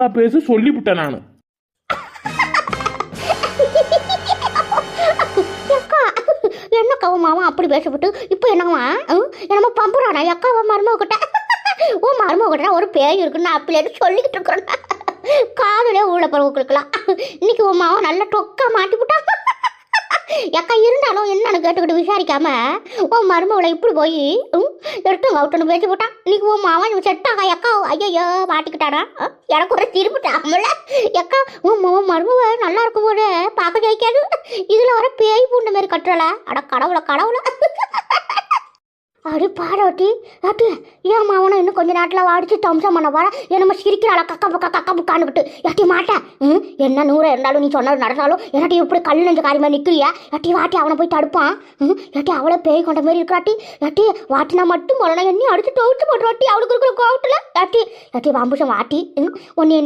நான் பேச சொல்லிவிட்டேன் நான். அக்கா என்னக்கா அப்படி பேசப்பட்டு? இப்போ என்னவா என்னமோ பம்புறானா எக்காவும் மருமக கிட்ட உன் மருமக கிட்ட ஒரு பேய் இருக்குன்னு அப்படியே சொல்லிக்கிட்டு இருக்கிறோம் காதலே ஊழ கொடுக்கலாம். இன்னைக்கு உன் மாவன் நல்லா டொக்கா மாட்டி விட்டா. அக்கா இருந்தாலும் என்னன்னு கேட்டுக்கிட்டு விசாரிக்காம உன் மருமகளை இப்படி போய் எடுத்து அவுட்டுன்னு பேசி போட்டான் இன்னைக்கு உன் மாவன் செட்டாக்கா எக்கா ஐயோ மாட்டிக்கிட்டானா எனக்கு ஒரு திரும்பிட்டாமல அக்கா உன் உன் மருமக நல்லா இருக்கும் போது பார்க்க ஜெயிக்காது. இதுல வர பேய் பூண்டு மாதிரி கட்டுறல. அட கடவுள கடவுள. அடி பாடாட்டி ஏன் மாவனை இன்னும் கொஞ்ச நேரத்தில் வாடிச்சு தம்சம் பண்ண வர என்னமோ சிரிக்கிறாளா கக்கா புக்கா கக்கா புக்கான்னு யாட்டி மாட்டேன் ம் என்ன நூறு இருந்தாலும் நீ சொன்னது நடந்தாலும் என்னட்டி இப்படி கல் நெஞ்ச காரியமாக நிற்கிறியா ஏட்டி வாட்டி அவனை போய் தடுப்பான். ம் யாட்டி அவளை பேய் கொண்ட மாதிரி இருக்கிறாட்டி ஏட்டி வாட்டினா மட்டும் மொழனா என்ன அடிச்சு துவச்சு போட்டுருவாட்டி அவளுக்கு இருக்கிற கோவத்தில். யாட்டி எட்டி வாம்புஷம் வாட்டி. ம் என்ன